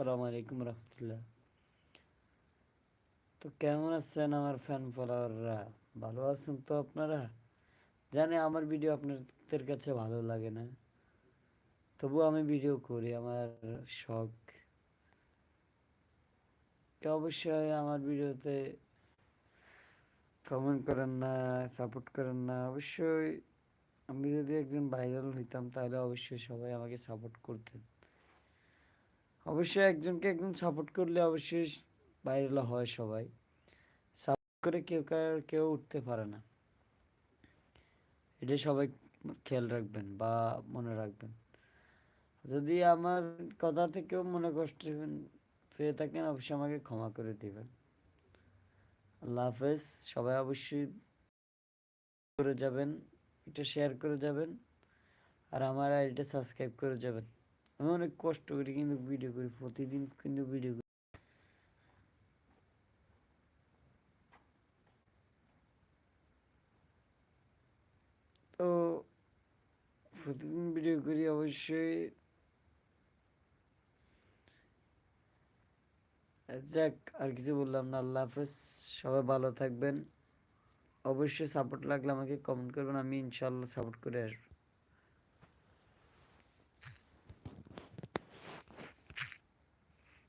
আসসালামু আলাইকুম রহমতুল্লাহ। তো কেমন আছেন আমার ফ্যান ফলোয়াররা ভালো আছেন তো আপনারা? জানি আমার ভিডিও আপনাদের কাছে ভালো লাগে না। তবু আমি ভিডিও করি, আমার শখ। অবশ্যই আমার ভিডিওতে কমেন্ট করেন না সাপোর্ট করেন না। অবশ্যই আমি যদি একজন ভাইরাল হইতাম, তাহলে অবশ্যই সবাই আমাকে সাপোর্ট করতেন। অবশ্যই একজনকে একজন সাপোর্ট করলে অবশ্যই ভাইরাল হয় সবাই। সাপোর্ট করে কেউ কেউ উঠতে পারে না। এটা সবাই খেয়াল রাখবেন বা মনে রাখবেন। যদি আমার কথা থেকেও মনে কষ্ট পেয়ে থাকেন, অবশ্যই আমাকে ক্ষমা করে দিবেন। আল্লাহ হাফেজ। সবাই অবশ্যই করে যাবেন, এটা শেয়ার করে যাবেন। আর আমার আইডিটা সাবস্ক্রাইব করে যাবেন। আমি অনেক কষ্ট করি কিন্তু ভিডিও করি, প্রতিদিন কিন্তু ভিডিও করি। তো প্রতিদিন ভিডিও করি অবশ্যই। যাক, আর কিছু বললাম না, আল্লাহ হাফেজ, সবাই ভালো থাকবেন। অবশ্যই সাপোর্ট লাগলে আমাকে কমেন্ট করবেন, আমি ইনশাল্লাহ সাপোর্ট করে আসব।